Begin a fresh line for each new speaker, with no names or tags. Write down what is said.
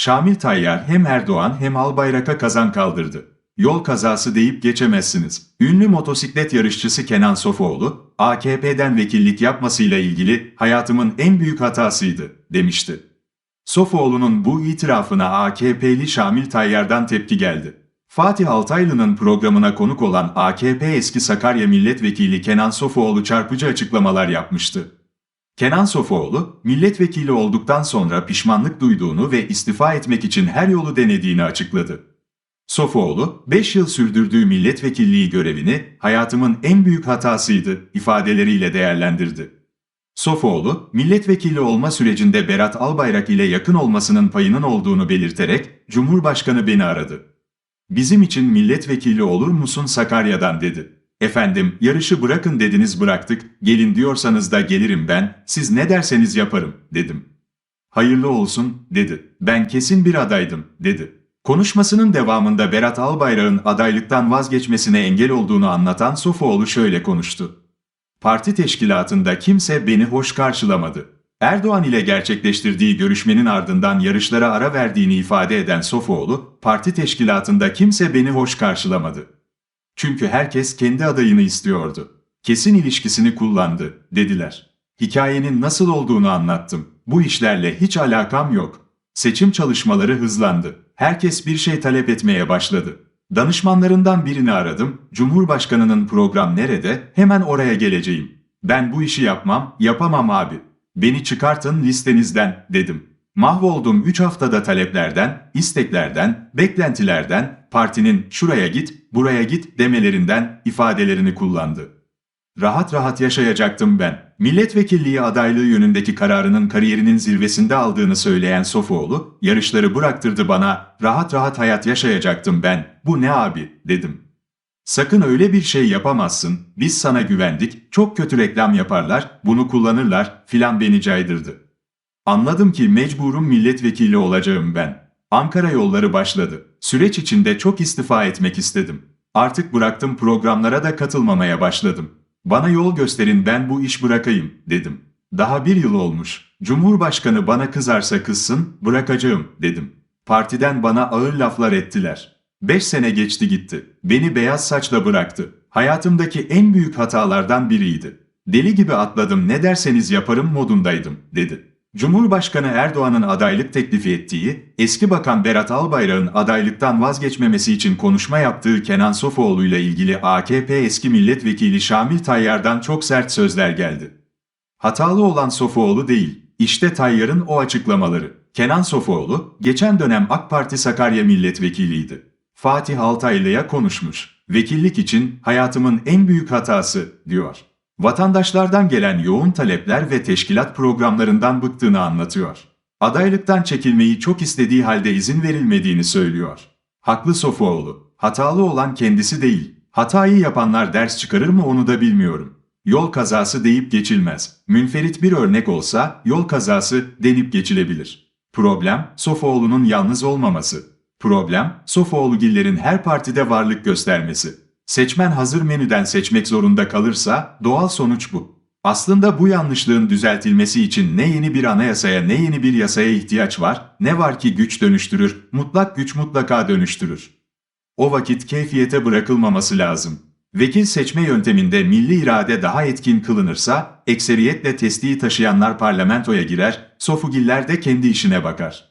Şamil Tayyar hem Erdoğan hem Albayrak'a kazan kaldırdı. Yol kazası deyip geçemezsiniz. Ünlü motosiklet yarışçısı Kenan Sofuoğlu, AKP'den vekillik yapmasıyla ilgili hayatımın en büyük hatasıydı, demişti. Sofuoğlu'nun bu itirafına AKP'li Şamil Tayyar'dan tepki geldi. Fatih Altaylı'nın programına konuk olan AKP eski Sakarya Milletvekili Kenan Sofuoğlu çarpıcı açıklamalar yapmıştı. Kenan Sofuoğlu, milletvekili olduktan sonra pişmanlık duyduğunu ve istifa etmek için her yolu denediğini açıkladı. Sofuoğlu, 5 yıl sürdürdüğü milletvekilliği görevini hayatımın en büyük hatasıydı ifadeleriyle değerlendirdi. Sofuoğlu, milletvekili olma sürecinde Berat Albayrak ile yakın olmasının payının olduğunu belirterek, Cumhurbaşkanı beni aradı. Bizim için milletvekili olur musun Sakarya'dan dedi. Efendim, yarışı bırakın dediniz bıraktık, gelin diyorsanız da gelirim ben, siz ne derseniz yaparım, dedim. Hayırlı olsun, dedi. Ben kesin bir adaydım, dedi. Konuşmasının devamında Berat Albayrak'ın adaylıktan vazgeçmesine engel olduğunu anlatan Sofuoğlu şöyle konuştu. Parti teşkilatında kimse beni hoş karşılamadı. Erdoğan ile gerçekleştirdiği görüşmenin ardından yarışlara ara verdiğini ifade eden Sofuoğlu, parti teşkilatında kimse beni hoş karşılamadı. Çünkü herkes kendi adayını istiyordu. Kesin ilişkisini kullandı, dediler. Hikayenin nasıl olduğunu anlattım. Bu işlerle hiç alakam yok. Seçim çalışmaları hızlandı. Herkes bir şey talep etmeye başladı. Danışmanlarından birini aradım. Cumhurbaşkanının program nerede? Hemen oraya geleceğim. Ben bu işi yapmam, yapamam abi. Beni çıkartın listenizden dedim. Mahvoldum 3 haftada taleplerden, isteklerden, beklentilerden, partinin şuraya git, buraya git demelerinden ifadelerini kullandı. Rahat rahat yaşayacaktım ben. Milletvekilliği adaylığı yönündeki kararının kariyerinin zirvesinde aldığını söyleyen Sofuoğlu, yarışları bıraktırdı bana, rahat rahat hayat yaşayacaktım ben. Bu ne abi, dedim. Sakın öyle bir şey yapamazsın, biz sana güvendik, çok kötü reklam yaparlar, bunu kullanırlar, filan beni caydırdı. Anladım ki mecburum milletvekili olacağım ben. Ankara yolları başladı. Süreç içinde çok istifa etmek istedim. Artık bıraktım programlara da katılmamaya başladım. Bana yol gösterin ben bu iş bırakayım, dedim. Daha bir yıl olmuş. Cumhurbaşkanı bana kızarsa kızsın, bırakacağım, dedim. Partiden bana ağır laflar ettiler. Beş sene geçti gitti. Beni beyaz saçla bıraktı. Hayatımdaki en büyük hatalardan biriydi. Deli gibi atladım ne derseniz yaparım modundaydım, dedi. Cumhurbaşkanı Erdoğan'ın adaylık teklifi ettiği, eski bakan Berat Albayrak'ın adaylıktan vazgeçmemesi için konuşma yaptığı Kenan Sofuoğlu ile ilgili AKP eski milletvekili Şamil Tayyar'dan çok sert sözler geldi. Hatalı olan Sofuoğlu değil, işte Tayyar'ın o açıklamaları. Kenan Sofuoğlu, geçen dönem AK Parti Sakarya milletvekiliydi. Fatih Altaylı'ya konuşmuş. Vekillik için hayatımın en büyük hatası, diyor. Vatandaşlardan gelen yoğun talepler ve teşkilat programlarından bıktığını anlatıyor. Adaylıktan çekilmeyi çok istediği halde izin verilmediğini söylüyor. Haklı Sofuoğlu, hatalı olan kendisi değil. Hatayı yapanlar ders çıkarır mı onu da bilmiyorum. Yol kazası deyip geçilmez. Münferit bir örnek olsa yol kazası denip geçilebilir. Problem, Sofuoğlu'nun yalnız olmaması. Problem, Sofuoğlu'gillerin her partide varlık göstermesi. Seçmen hazır menüden seçmek zorunda kalırsa doğal sonuç bu. Aslında bu yanlışlığın düzeltilmesi için ne yeni bir anayasaya ne yeni bir yasaya ihtiyaç var, ne var ki güç dönüştürür, mutlak güç mutlaka dönüştürür. O vakit keyfiyete bırakılmaması lazım. Vekil seçme yönteminde milli irade daha etkin kılınırsa, ekseriyetle testiyi taşıyanlar parlamentoya girer, sofugiller de kendi işine bakar.